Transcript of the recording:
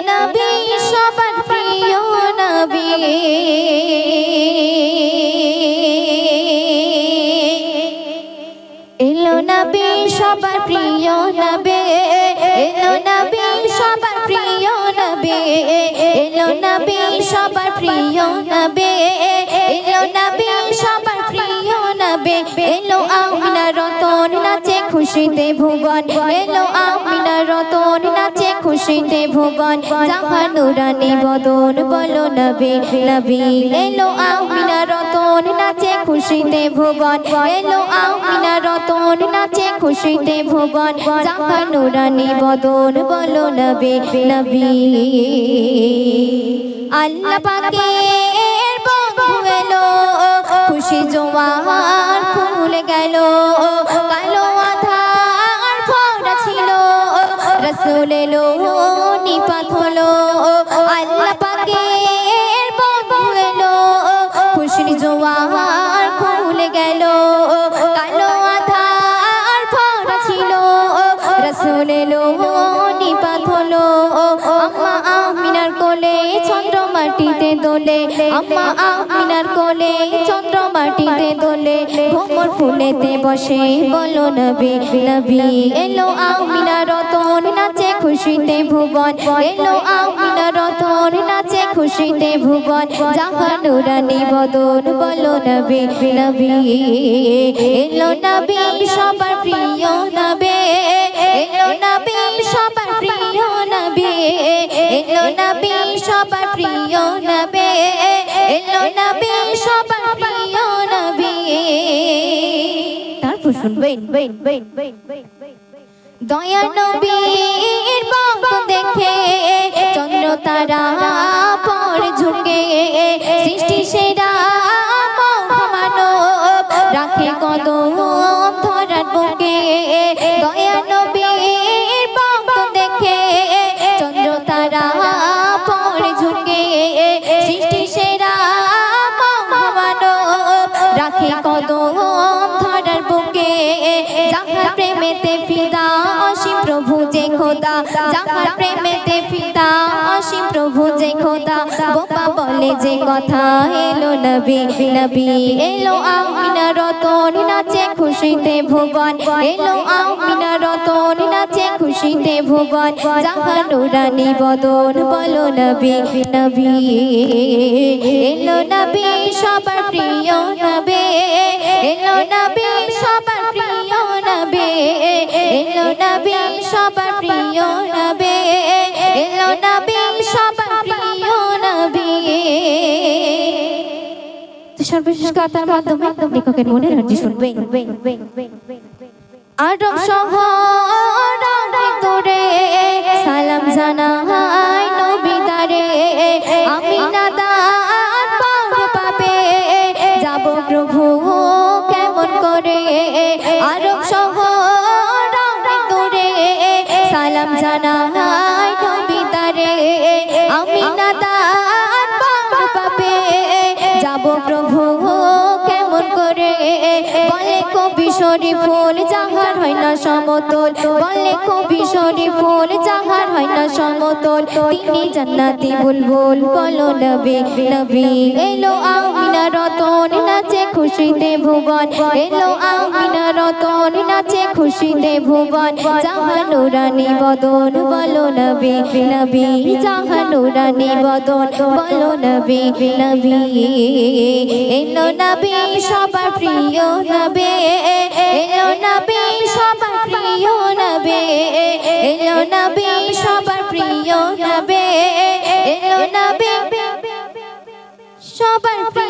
নবী, সবার প্রিয় নবী। এলো নবী, সবার প্রিয় নবী। এলো নবী, সবার প্রিয় নবী। এলো নবী, সবার প্রিয় নবী। এলো নবী, সবার প্রিয় নবী। এলো আমিনা রতন নাচে খুশিতে ভুবন। এলো আমিনা রতন নাচে খুশিতে ভুবন জাহান বদন বলো নবী নবী, এলো আমিনা রতন নাচে খুশিতে ভুবন, এলো আমিনা রতন নাচে খুশিতে ভুবন জাহান বদন বলো নবী নবী। আল্লাহ পাকের বন্ধু এলো, খুশি জোয়ার রসুল এলো নিপাত হলো, আল্লাহ পাকের বন্ধু এলো খুশির জোয়ার ফুল গেল, কালো আধার ভরা ছিল। রসুল এলো নিপাত হলো, আম্মা আমিনার কোলে চন্দ্র মাটিতে দোলে। আম্মা আমিনার কোলে চন্দ্র মাটিতে দোলে। ভোমর ফুলেতে বসে বলো নবী নবী এলো আমিনা রতন। নাচে খুশিতে ভুবন এলো আমিনা রতন নাচে খুশিতে ভুবন জাহানুরানি বদন বলো নবী নবী এলো নবী সবার প্রিয় নবী এলো নবী সবার প্রিয় নবী এলো নবী সবার প্রিয় নবী এলো নবী সবার প্রিয় নবী তারপর শুনবেন দয়া নবীর বঙ্গ দেখে চন্দ্র তারা পর ঝুঁকে সৃষ্টি সেরা মহামানব। রাখে কদম ধরার বুকে দয়া নবীর বঙ্গ দেখে চন্দ্র তারা পর ঝুঁকে সৃষ্টি সেরা মহামানব। রাখে কদম ধরার বুকে যাহার প্রেমেতে যে খোদা, যাহার প্রেমেতে ফিদা অসীম প্রভু যে খোদা, বোপা বলে যে কথা এলো নবী নবী এলো আমিনা রতন, নাচে খুশিতে ভুবন, এলো আমিনা রতন, নাচে খুশিতে ভুবন জাহানুরানি বদন বলো নবী নবী এলো নবী সবার প্রিয় নবী, এলো নবী সর্বশেষ কথার মাধ্যমে লেখকের মনের রাজ্য শুনবে আরব শহর সালাম জানাই নবিদারে আমি নাদান পাবে যাব প্রভু কেমন করে? আরব শহর দূরে সালাম জানাই নবিদারে আমি নাদান শরীফুল জাহার হয় না সমতল। বলে কবি শরীফুল জাহার হয় না সমতল। তিনি জান্নাতি বুলবুল বলো নবী নবী, এলো আমিনা রতন নাচে খুশিতে ভুবন। এলো আমিনা রতন নাচে খুশিতে ভুবন। জাহানুরানি বদন বলো নবী নবী। বদন বলো নবী নবী। এলো নবী, সবার প্রিয় নবী। এলো নবী, সবার প্রিয় নবী। এলো নবী, সবার প্রিয় নবী। এলো নবী, সবার